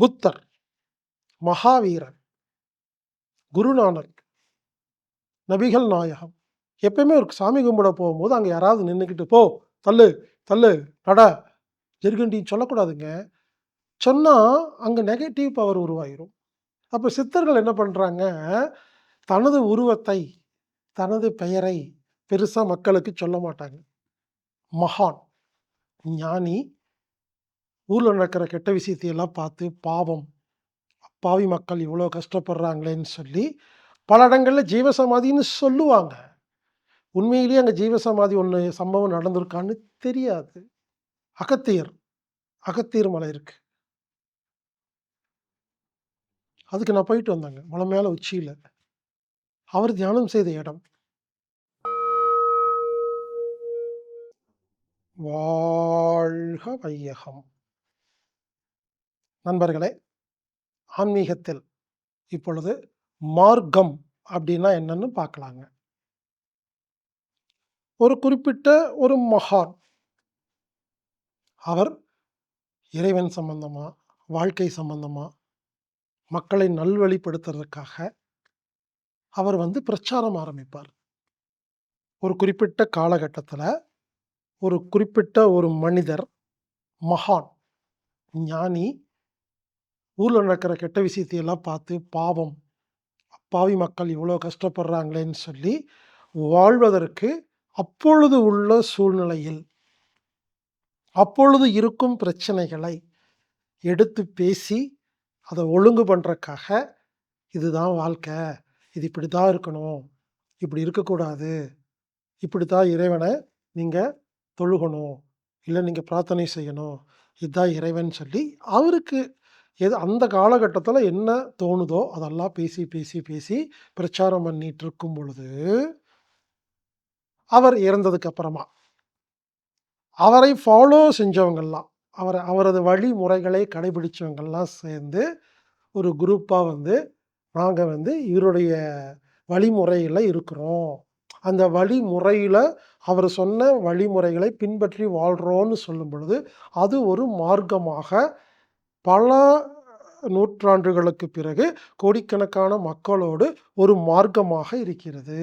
புத்தர் மகாவீரர் குருநானக் நபிகள் நாயகம். எப்பயுமே ஒரு சாமி கும்பிட போகும்போது அங்கே யாராவது நின்றுக்கிட்டு போ தள்ளு தள்ளு நட ஜெருகண்டின்னு சொல்லக்கூடாதுங்க. சொன்னால் அங்கே நெகட்டிவ் பவர் உருவாயிரும். அப்போ சித்தர்கள் என்ன பண்ணுறாங்க தனது உருவத்தை தனது பெயரை பெருசாக மக்களுக்கு சொல்ல மாட்டாங்க. மகான் ஞானி ஊரில் நடக்கிற கெட்ட விஷயத்தையெல்லாம் பார்த்து பாவம் பாவி மக்கள் இவ்வளோ கஷ்டப்படுறாங்களேன்னு சொல்லி பல இடங்களில் ஜீவசமாதின்னு சொல்லுவாங்க. உண்மையிலேயே அங்கே ஜீவசமாதி ஒன்று சம்பவம் நடந்திருக்கான்னு தெரியாது. அகத்தியர் அகத்தியர் மலை இருக்கு. அதுக்கு நான் போயிட்டு வந்தேங்க. மலை மேலே உச்சியில். அவர் தியானம் செய்த இடம். வாழ்க வையகம். நண்பர்களே ஆன்மீகத்தில் இப்பொழுது மார்க்கம் அப்படின்னா என்னன்னு பார்க்கலாங்க. ஒரு குறிப்பிட்ட ஒரு மகான் அவர் இறைவன் சம்பந்தமா வாழ்க்கை சம்பந்தமா மக்களை நல்வழிப்படுத்துறதுக்காக அவர் வந்து பிரச்சாரம் ஆரம்பிப்பார். ஒரு குறிப்பிட்ட காலகட்டத்தில் ஒரு குறிப்பிட்ட ஒரு மனிதர் மகான் ஞானி ஊரில் நடக்கிற கெட்ட விஷயத்தையெல்லாம் பார்த்து பாவம் அப்பாவி மக்கள் இவ்வளோ கஷ்டப்படுறாங்களேன்னு சொல்லி வாழ்வதற்கு அப்பொழுது உள்ள சூழ்நிலையில் அப்பொழுது இருக்கும் பிரச்சனைகளை எடுத்து பேசி அதை ஒழுங்கு பண்ணுறக்காக இதுதான் வாழ்க்கை. இது இப்படி தான் இருக்கணும். இப்படி இருக்கக்கூடாது. இப்படி தான் இறைவனை நீங்கள் தொழுகணும். இல்லை நீங்கள் பிரார்த்தனை செய்யணும். இதுதான் இறைவன் சொல்லி அவருக்கு எது அந்த காலகட்டத்தில் என்ன தோணுதோ அதெல்லாம் பேசி பேசி பேசி பிரச்சாரம் பண்ணிட்டு இருக்கும் பொழுது அவர் இறந்ததுக்கு அப்புறமா. அவரை ஃபாலோ செஞ்சவங்கெல்லாம் அவர் அவரது வழிமுறைகளை கடைபிடிச்சவங்கெல்லாம் சேர்ந்து ஒரு குரூப்பாக வந்து நாங்கள் வந்து இவருடைய வழிமுறையில் இருக்கிறோம். அந்த வழிமுறையில் அவர் சொன்ன வழிமுறைகளை பின்பற்றி வாழ்கிறோன்னு சொல்லும் பொழுது அது ஒரு மார்க்கமாக பல நூற்றாண்டுகளுக்கு பிறகு கோடிக்கணக்கான மக்களோடு ஒரு மார்க்கமாக இருக்கிறது.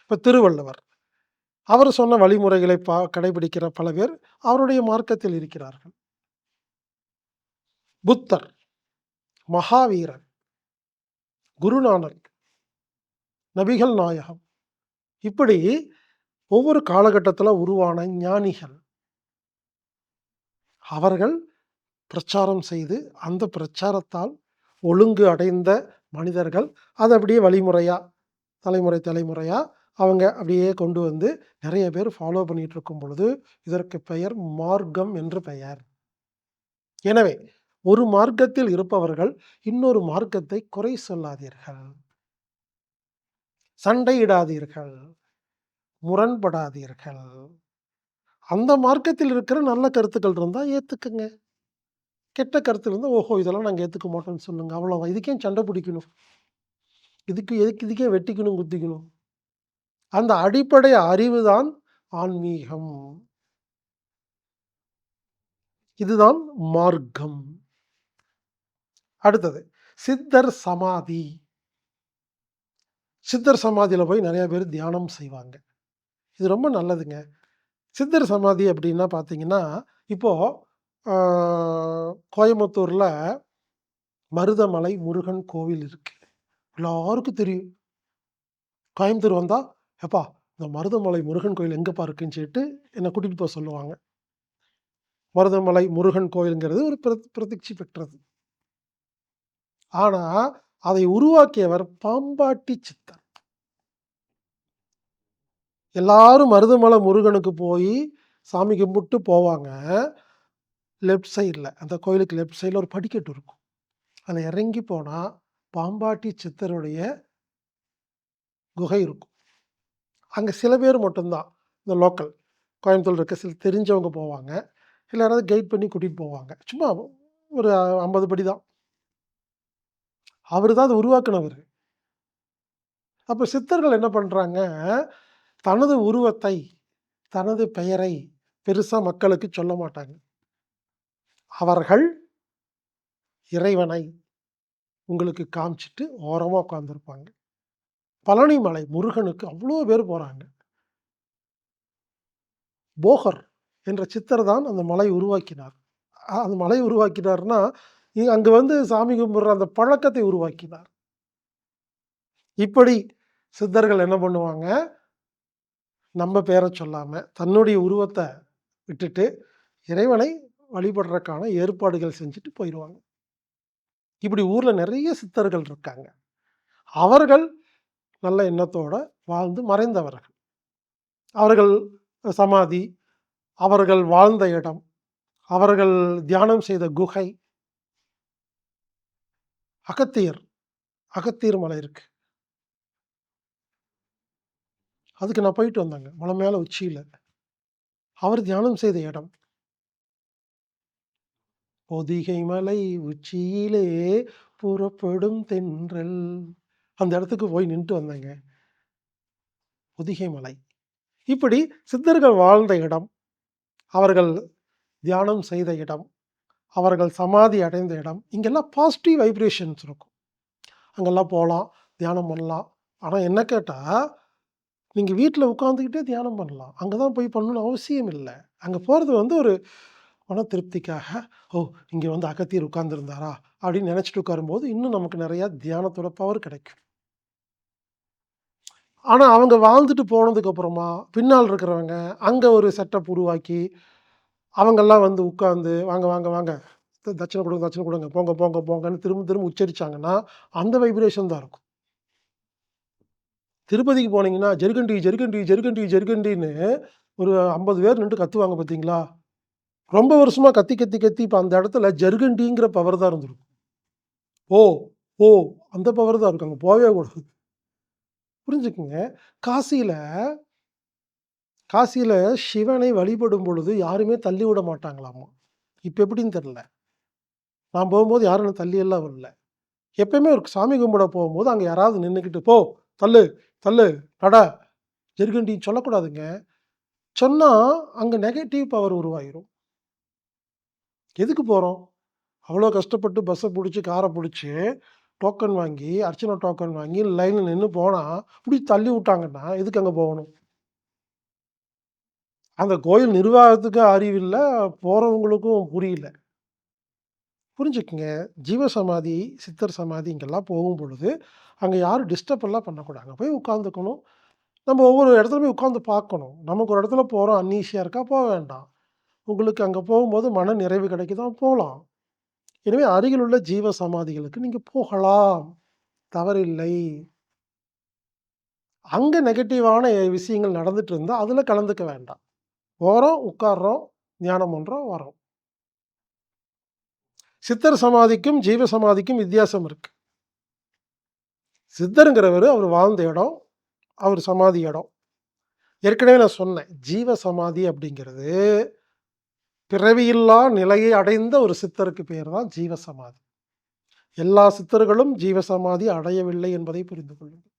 இப்போ திருவள்ளுவர் அவர் சொன்ன வழிமுறைகளை பா கடைபிடிக்கிற பல பேர் அவருடைய மார்க்கத்தில் இருக்கிறார்கள். புத்தர் மகாவீரர் குருநானக் நபிகள் நாயகம் இப்படி ஒவ்வொரு காலகட்டத்தில் உருவான ஞானிகள் அவர்கள் பிரச்சாரம் செய்து அந்த பிரச்சாரத்தால் ஒழுங்கு அடைந்த மனிதர்கள் அதை அப்படியே வழிமுறையாக தலைமுறை தலைமுறையாக அவங்க அப்படியே கொண்டு வந்து நிறைய பேர் ஃபாலோ பண்ணிட்டு இருக்கும் பொழுது இதற்கு பெயர் மார்க்கம் என்று பெயர். எனவே ஒரு மார்க்கத்தில் இருப்பவர்கள் இன்னொரு மார்க்கத்தை குறை சொல்லாதீர்கள். சண்டையிடாதீர்கள். முரண்படாதீர்கள். அந்த மார்க்கத்தில் இருக்கிற நல்ல கருத்துக்கள் இருந்தால் ஏற்றுக்குங்க கெட்ட கருத்து இருந்தால் ஓஹோ இதெல்லாம் நாங்கள் ஏற்றுக்க மாட்டோம்னு சொல்லுங்கள் அவ்வளோவா இதுக்கே சண்டை பிடிக்கணும்? இதுக்கு எதுக்கு இதுக்கே வெட்டிக்கணும் குத்திக்கணும்? அந்த அடிப்படை அறிவு தான் ஆன்மீகம். இதுதான் மார்க்கம். அடுத்தது சித்தர் சமாதி. சித்தர் சமாதியில் போய் நிறைய பேர் தியானம் செய்வாங்க. இது ரொம்ப நல்லதுங்க. சித்தர் சமாதி அப்படின்னா பார்த்தீங்கன்னா இப்போது கோயம்புத்தூரில் மருதமலை முருகன் கோவில் இருக்கு. எல்லாருக்கும் தெரியும். கோயம்புத்தூர் வந்தால் எப்பா இந்த மருதமலை முருகன் கோயில் எங்கேப்பா இருக்குன்னு சொல்லிட்டு என்னை கூட்டிகிட்டு போக சொல்லுவாங்க. மருதமலை முருகன் கோயிலுங்கிறது ஒரு பிர பிரதிச்சி பெற்றது. ஆனால் அதை உருவாக்கியவர் பாம்பாட்டி சித்தர். எல்லாரும் மருதமலை முருகனுக்கு போய் சாமி கும்பிட்டு போவாங்க. லெஃப்ட் சைடில் அந்த கோயிலுக்கு லெஃப்ட் சைடில் ஒரு படிக்கட்டு இருக்கும். அதில் இறங்கி போனால் பாம்பாட்டி சித்தருடைய குகை இருக்கும். அங்கே சில பேர் மட்டும்தான் இந்த லோக்கல் கோயம்புத்தூர் இருக்க சில தெரிஞ்சவங்க போவாங்க. இல்லை யாராவது கைட் பண்ணி கூட்டிகிட்டு போவாங்க. சும்மா ஒரு ஐம்பது படி தான் அவர் தான் அதை உருவாக்குனவர். அப்போ சித்தர்கள் என்ன பண்ணுறாங்க தனது உருவத்தை தனது பெயரை பெருசாக மக்களுக்கு சொல்ல மாட்டாங்க அவர்கள் இறைவனை உங்களுக்கு காமிச்சிட்டு ஓரமாக உட்காந்துருப்பாங்க பழனிமலை முருகனுக்கு அவ்வளோ பேர் போகிறாங்க போகர் என்ற சித்தர் தான் அந்த மலை உருவாக்கினார். அந்த மலை உருவாக்கினார்னா, இ வந்து சாமி கும்பிட்ற அந்த பழக்கத்தை உருவாக்கினார். இப்படி சித்தர்கள் என்ன பண்ணுவாங்க, நம்ம பேரை சொல்லாமல் தன்னுடைய உருவத்தை விட்டுட்டு, இறைவனை வழிபடுறதுக்கான ஏற்பாடுகள் செஞ்சுட்டு போயிடுவாங்க இப்படி ஊரில் நிறைய சித்தர்கள் இருக்காங்க. அவர்கள் நல்ல எண்ணத்தோடு வாழ்ந்து மறைந்தவர்கள். அவர்கள் சமாதி, அவர்கள் வாழ்ந்த இடம், அவர்கள் தியானம் செய்த குகை அகத்தியர், அகத்தியர் மலை இருக்குது அதுக்கு நான் போயிட்டு வந்தேங்க. மலை மேலே உச்சியில் அவர் தியானம் செய்த இடம். பொதிகை மலை உச்சியிலே புறப்படும் தென்றல். அந்த இடத்துக்கு போய் நின்று வந்தேங்க. பொதிகை மலை. இப்படி சித்தர்கள் வாழ்ந்த இடம், அவர்கள் தியானம் செய்த இடம், அவர்கள் சமாதி அடைந்த இடம், இங்கெல்லாம் பாசிட்டிவ் வைப்ரேஷன்ஸ் இருக்கும். அங்கெல்லாம் போகலாம் தியானம் பண்ணலாம். ஆனால் என்ன கேட்டால் நீங்கள் வீட்டில் உட்காந்துக்கிட்டே தியானம் பண்ணலாம். அங்கே தான் போய் பண்ணணும்னு அவசியம் இல்லை அங்கே போகிறது வந்து ஒரு மன திருப்திக்காக, "ஓ! இங்கே வந்து அகத்தியர் உட்கார்ந்துருந்தாரா அப்படின்னு நினச்சிட்டு உட்காரும்போது, இன்னும் நமக்கு நிறையா தியானத்தோட பவர் கிடைக்கும். ஆனால் அவங்க வாழ்ந்துட்டு போனதுக்கப்புறமா பின்னால் இருக்கிறவங்க, அங்கே ஒரு செட்டப் உருவாக்கி, அவங்கெல்லாம் வந்து உட்காந்து "வாங்க, வாங்க, வாங்க. தட்சணை கொடுங்க தட்சணை கொடுங்க போங்க, போங்க, போங்கன்னு" திரும்ப திரும்ப உச்சரிச்சாங்கன்னா, அந்த வைப்ரேஷன் தான் இருக்கும். திருப்பதிக்கு போனீங்கன்னா, "ஜெருகண்டி, ஜெருகண்டி, ஜெருகண்டி, ஜெருகண்டின்னு" ஒரு 50 பேர் நின்று கத்துவாங்க பார்த்தீங்களா? ரொம்ப வருஷமாக கத்தி, கத்தி, கத்தி இப்போ அந்த இடத்துல ஜெருகண்டிங்கிற பவர் தான் இருந்திருக்கும். "ஓ! ஓ!" அந்த பவர் தான் இருக்கும். அங்கே போவே கூடாது. புரிஞ்சுக்குங்க. காசியில் காசியில் சிவனை வழிபடும் பொழுது யாருமே தள்ளி விட மாட்டாங்களாமா. இப்போ எப்படின்னு தெரில நான் போகும்போது யாரும் என்ன தள்ளி எல்லாம் வரல எப்பயுமே ஒரு சாமி கும்பிட போகும்போது அங்கே யாராவது நின்றுக்கிட்டு "போ! தள்ளு, தள்ளு, நட" ஜெருகண்டின்னு சொல்லக்கூடாதுங்க. சொன்னால் அங்கே நெகட்டிவ் பவர் உருவாயிரும். எதுக்கு போகிறோம் அவ்வளோ கஷ்டப்பட்டு பஸ்ஸை பிடிச்சி காரை பிடிச்சி டோக்கன் வாங்கி, அர்ச்சனை டோக்கன் வாங்கி லைனில் நின்று போனால் இப்படி தள்ளி விட்டாங்கன்னா, எதுக்கு அங்கே போகணும்? அந்த கோயில் நிர்வாகத்துக்கு அறிவில்லை போகிறவங்களுக்கும் புரியல. புரிஞ்சுக்குங்க. ஜீவசமாதி, சித்தர் சமாதி இங்கெல்லாம் போகும்பொழுது, அங்கே யாரும் டிஸ்டர்ப் எல்லாம் பண்ணக்கூடாது. அங்கே போய் உட்காந்துக்கணும் நம்ம ஒவ்வொரு இடத்துல போய் உட்காந்து பார்க்கணும். நமக்கு ஒரு இடத்துல போகிறோம் அன்னீசியா இருக்கா, போக வேண்டாம். உங்களுக்கு அங்கே போகும்போது மன நிறைவு கிடைக்குதான் போகலாம் எனவே அருகில் உள்ள ஜீவ சமாதிகளுக்கு நீங்கள் போகலாம். தவறில்லை. அங்கே நெகட்டிவான விஷயங்கள் நடந்துட்டு இருந்தால் அதில் கலந்துக்க வேண்டாம். போகிறோம் உட்கார்றோம், தியானம் பண்ணுறோம் வரோம் சித்தர் சமாதிக்கும், ஜீவ சமாதிக்கும் வித்தியாசம் இருக்கு. சித்தருங்கிறவர் அவர் வாழ்ந்த இடம், அவர் சமாதி இடம். ஏற்கனவே நான் சொன்னேன். ஜீவ சமாதி அப்படிங்கிறது, பிறவியில்லா நிலையை அடைந்த ஒரு சித்தருக்கு பேர் தான் ஜீவ சமாதி. எல்லா சித்தர்களும் ஜீவ சமாதி அடையவில்லை என்பதை புரிந்து கொள்ளுங்கள்.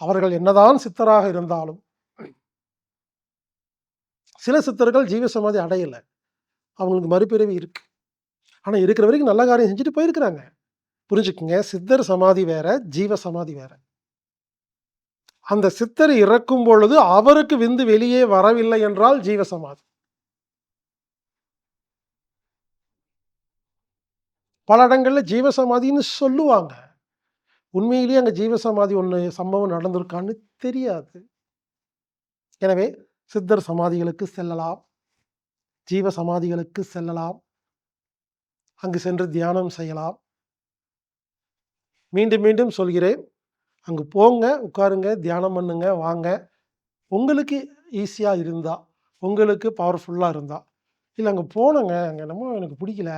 அவர்கள் என்னதான் சித்தராக இருந்தாலும் சில சித்தர்கள் ஜீவ சமாதி அடையலை அவங்களுக்கு மறுபிறவி இருக்கு. ஆனால் இருக்கிற வரைக்கும் நல்ல காரியம் செஞ்சுட்டு போயிருக்கிறாங்க. புரிஞ்சுக்குங்க. சித்தர் சமாதி வேற, ஜீவ சமாதி வேற. அந்த சித்தர் இறக்கும் பொழுது அவருக்கு விந்து வெளியே வரவில்லை என்றால் ஜீவ சமாதி. பல இடங்களில் ஜீவ சமாதின்னு சொல்லுவாங்க. உண்மையிலேயே அங்கே ஜீவ சமாதி சம்பவம் நடந்திருக்கான்னு தெரியாது. எனவே சித்தர் சமாதிகளுக்கு செல்லலாம். ஜீவ சமாதிகளுக்கு செல்லலாம். அங்கு சென்று தியானம் செய்யலாம். மீண்டும், மீண்டும் சொல்கிறேன். அங்கு போங்க, உட்காருங்க, தியானம் பண்ணுங்க, வாங்க. உங்களுக்கு ஈஸியாக இருந்தா, உங்களுக்கு பவர்ஃபுல்லாக இருந்தா, இல்லை அங்கே போனங்க அங்கே என்னமோ எனக்கு பிடிக்கல.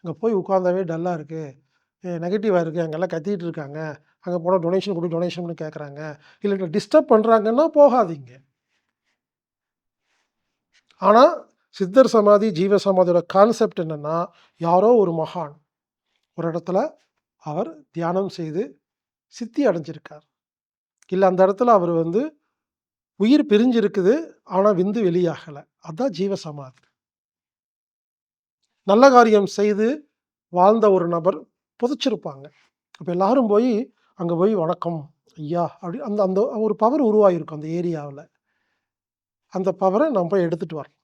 அங்கே போய் உட்காந்தாவே டல்லாக இருக்குது நெகட்டிவாக இருக்குது அங்கெல்லாம் கத்திக்கிட்டு இருக்காங்க. அங்கே போனால் டொனேஷன் குடு, டொனேஷன்னு கேட்குறாங்க இல்லை டிஸ்டர்ப் பண்ணுறாங்கன்னா போகாதீங்க. ஆனால் சித்தர் சமாதி, ஜீவ சமாதியோட கான்செப்ட் என்னன்னா, யாரோ ஒரு மகான், ஒரு இடத்துல அவர் தியானம் செய்து சித்தி அடைஞ்சிருக்கார். இல்லை அந்த இடத்துல அவர் வந்து உயிர் பிரிஞ்சிருக்குது. ஆனால் விந்து வெளியாகலை அதுதான் ஜீவ சமாதி. நல்ல காரியம் செய்து வாழ்ந்த ஒரு நபர் புதைச்சிருப்பாங்க. இப்போ எல்லாரும் போய் அங்கே போய் வணக்கம் ஐயா! அப்படி அந்த அந்த ஒரு பவர் உருவாகிருக்கும் அந்த ஏரியாவில் அந்த பவரை நம்ம போய் எடுத்துகிட்டு வரணும்.